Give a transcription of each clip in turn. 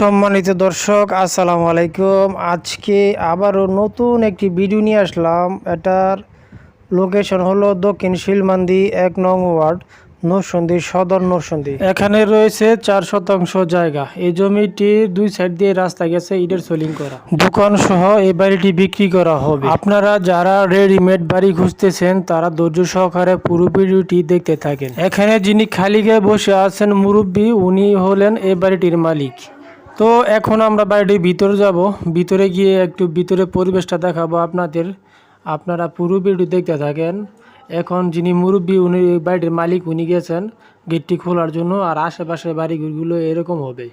সম্মানিত দর্শক, আসসালামু আলাইকুম। আজকে আবারও নতুন একটি ভিডিও নিয়ে আসলাম। এটার লোকেশন হলো দক্ষিণ শিলমান্দি এক নং ওয়ার্ড নরসন্দী সদর নরসন্দী এখানে রয়েছে চার শতাংশ জায়গা। এই জমিটির দুই সাইড দিয়ে রাস্তা গেছে, ইটের সোলিং করা। দোকান সহ এই বাড়িটি বিক্রি করা হবে। আপনারা যারা রেডিমেড বাড়ি খুঁজতেছেন, তারা ধৈর্য সহকারে পুরো ভিডিওটি দেখতে থাকেন। এখানে যিনি খালি গায়ে বসে আছেন মুরব্বী, উনি হলেন এই বাড়িটির মালিক। তো এখন আমরা বাড়িটির ভিতরে যাব। ভিতরে গিয়ে একটু ভিতরে পরিবেশটা দেখাবো আপনাদের। আপনারা পুরো ভিডিও দেখতে থাকেন। এখন যিনি মুরব্বী, উনি বাড়িটির মালিক, উনি গেছেন গেটটি খোলার জন্য আর আশেপাশে বাড়িগুলো এরকম হবে।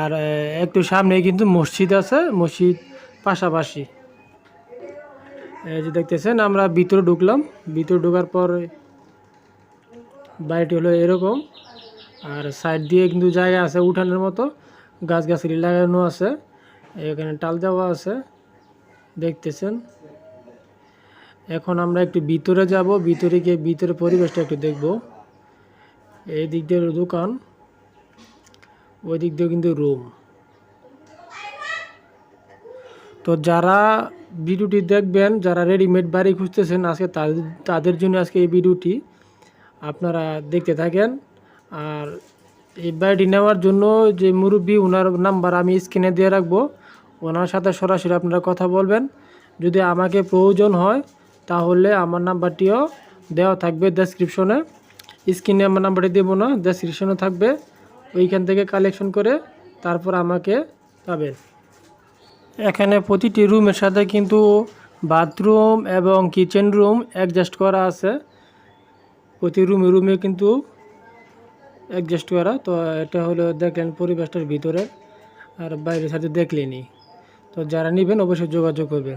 আর একটু সামনে কিন্তু মসজিদ আছে, মসজিদ পাশাপাশি। এই যে দেখতেছেন, আমরা ভিতরে ঢুকলাম। ভিতরে ঢোকার পর বাড়িটি হলো এরকম। আর সাইড দিয়ে কিন্তু জায়গা আছে উঠানের মতো গাছ গাছালি লাগানো আছে, এখানে টাল দেওয়া আছে, দেখতেছেন। এখন আমরা একটু ভিতরে যাব, ভিতরে গিয়ে ভিতরে পরিবেশটা একটু দেখব। এই দিক দিয়ে দোকান, ওই দিক দিয়ে কিন্তু রুম। তো যারা ভিডিওটি দেখবেন, যারা রেডিমেড বাড়ি খুঁজতেছেন আজকে তাদের জন্য আজকে এই ভিডিওটি আপনারা দেখতে থাকেন। আর এই বাড়িটি নেওয়ার জন্য যে মুরব্বী ওনার নাম্বার আমি স্ক্রিনে দিয়ে রাখব। ওনার সাথে সরাসরি আপনারা কথা বলবেন। যদি আমাকে প্রয়োজন হয়, তাহলে আমার নাম্বারটিও দেওয়া থাকবে ডেসক্রিপশনে স্ক্রিনে আমার নাম্বারটি দেবো না ডেসক্রিপশনে থাকবে। ওইখান থেকে কালেকশন করে তারপর আমাকে পাবেন। এখানে প্রতিটি রুমের সাথে কিন্তু বাথরুম এবং কিচেন রুম অ্যাডজাস্ট করা আছে। প্রতি রুমে রুমে কিন্তু অ্যাডজাস্ট করা। তো এটা হলো দেখলেন পরিবেশটার ভিতরে, আর বাইরে সাথে দেখলেনি তো যারা নেবেন অবশ্যই যোগাযোগ করবেন।